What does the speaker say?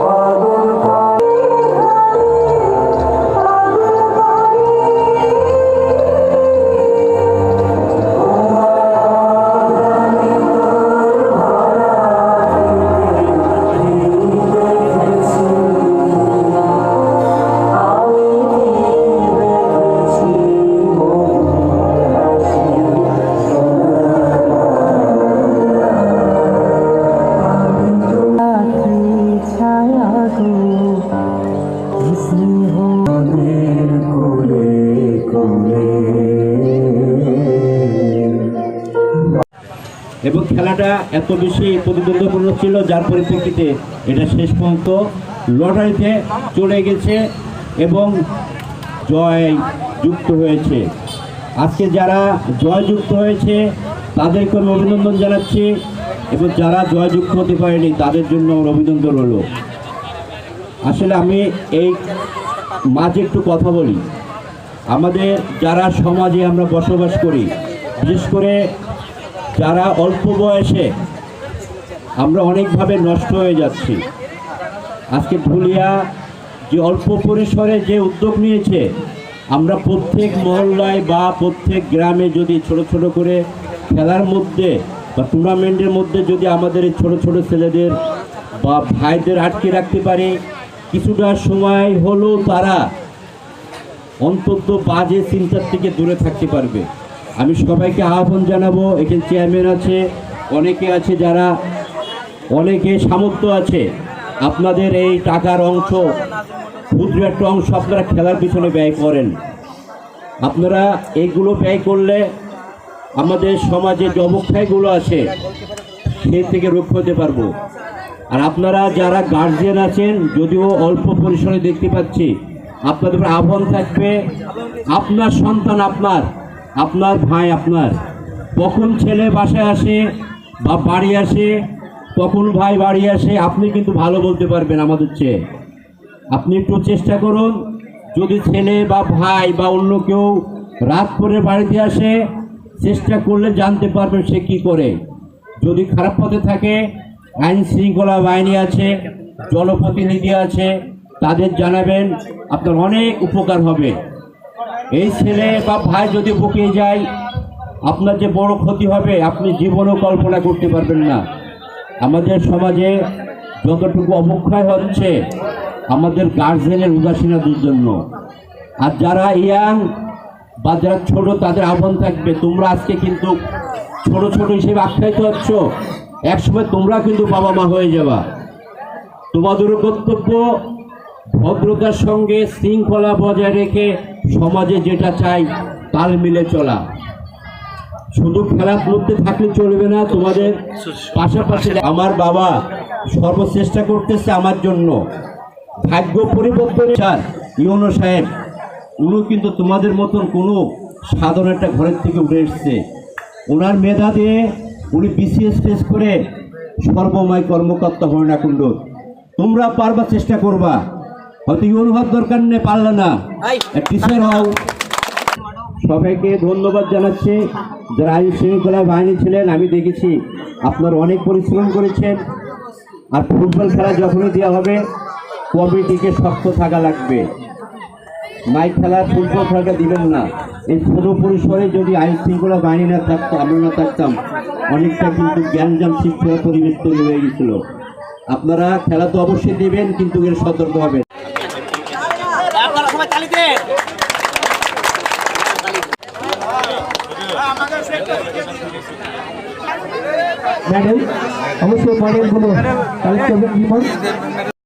Oh, এবং খেলাটা এত বেশি প্রতিদ্বন্দ্বপূর্ণ ছিল যার পরিপ্রেক্ষিতে এটা শেষ পর্যন্ত লটারিতে চলে গেছে এবং জয় যুক্ত হয়েছে। আজকে যারা জয়যুক্ত হয়েছে, তাদেরকে আমি অভিনন্দন জানাচ্ছি এবং যারা জয়যুক্ত হতে পারেনি, তাদের জন্য অভিনন্দন হলো আসলে আমি এই মাঝে একটু কথা বলি। আমাদের যারা সমাজে আমরা বসবাস করি, বিশেষ করে যারা অল্প বয়সে, আমরা অনেকভাবে নষ্ট হয়ে যাচ্ছি। আজকে ধুলিয়া যে অল্প পরিসরে যে উদ্যোগ নিয়েছে, আমরা প্রত্যেক মহল্লায় বা প্রত্যেক গ্রামে যদি ছোট ছোট করে খেলার মধ্যে বা টুর্নামেন্টের মধ্যে যদি আমাদের এই ছোটো ছোটো ছেলেদের বা ভাইদের আটকে রাখতে পারি, কিছুটা সময় হলেও তারা অন্তত বাজে চিন্তার থেকে দূরে থাকতে পারবে। আমি সবাইকে আহ্বান জানাব, এখানে চেয়ারম্যান আছে, অনেকে আছে যারা, অনেকে সামর্থ্য আছে। আপনাদের এই টাকার অংশ, ক্ষুদ্র একটা অংশ আপনারা খেলার পিছনে ব্যয় করেন। আপনারা এইগুলো ব্যয় করলে আমাদের সমাজে যে অবক্ষয়গুলো আছে, সেই থেকে রক্ষা হতে পারব। আর আপনারা যারা গার্জিয়ান আছেন, যদিও অল্প পরিসরে দেখতে পাচ্ছি, আপনাদের আহ্বান থাকবে, আপনার সন্তান আপনার আপনার ভাই আপনার। কখন ছেলে বাসায় আসে বা বাড়ি আসে, কখন ভাই বাড়ি আসে, আপনি কিন্তু ভালো বলতে পারবেন আমাদের চেয়ে। আপনি একটু চেষ্টা করুন, যদি ছেলে বা ভাই বা অন্য কেউ রাত করে বাড়িতে আসে, চেষ্টা করলে জানতে পারবেন সে কি করে। যদি খারাপ পথে থাকে, আইন শৃঙ্খলা বাহিনী আছে, জনপ্রতিনিধি আছে, তাদের জানাবেন, আপনার অনেক উপকার হবে। এই ছেলে বা ভাই যদি বুকিয়ে যায়, আপনার যে বড় ক্ষতি হবে, আপনি জীবনও কল্পনা করতে পারবেন না। আমাদের সমাজে যতটুকু অবক্ষয় হচ্ছে, আমাদের গার্জেনের উদাসীনতার জন্য। আর যারা ইয়াং বা যারা ছোট, তাদের আহ্বান থাকবে। তোমরা আজকে কিন্তু ছোট ছোট হিসেবে আখ্যায়িত হচ্ছ। একসময় তোমরা কিন্তু বাবা মা হয়ে যাবা। তোমাদেরও কর্তব্য ভদ্রতার সঙ্গে শৃঙ্খলা বজায় রেখে সমাজে যেটা চাই তাল মিলে চলা। শুধু খেলার মধ্যে থাকলে চলবে না, তোমাদের পাশাপাশি আমার বাবা সর্বচেষ্টা করতেছে আমার জন্য। ভাগ্য পরিবর্তন স্যার ইউনো সাহেব, উনি কিন্তু তোমাদের মতন কোনো সাধারণ একটা ঘরের থেকে উঠে এসছে। ওনার মেধা দিয়ে উনি বিসিএস টেস্ট করে সর্বময় কর্মকর্তা হন এখন তোমরা পারবা চেষ্টা করবা। হয়তো হওয়ার দরকার নেই পারলে না। টিচার হও সবাইকে ধন্যবাদ জানাচ্ছি। যারা আইন শৃঙ্খলা বাহিনী ছিলেন আমি দেখেছি আপনারা অনেক পরিশ্রম করেছেন। আর ফুটবল খেলা যখনই দেওয়া হবে কমিটিকে শক্ত থাকা লাগবে? মাইক খেলা ফুটবল খেলাটা দিবেন না। এই ছোট পরিসরে যদি আইন শৃঙ্খলা বাহিনী না থাকতো আমরা না থাকতাম অনেকটা কিন্তু জ্ঞানজাম শিক্ষা পরিবেশ তৈরি হয়ে গেছিল। আপনারা খেলা তো অবশ্যই দেবেন কিন্তু এর সতর্ক হবেন। সবাই তালি দেন ম্যাডেল অবশ্যই মডেলগুলো কালেক্ট করবেন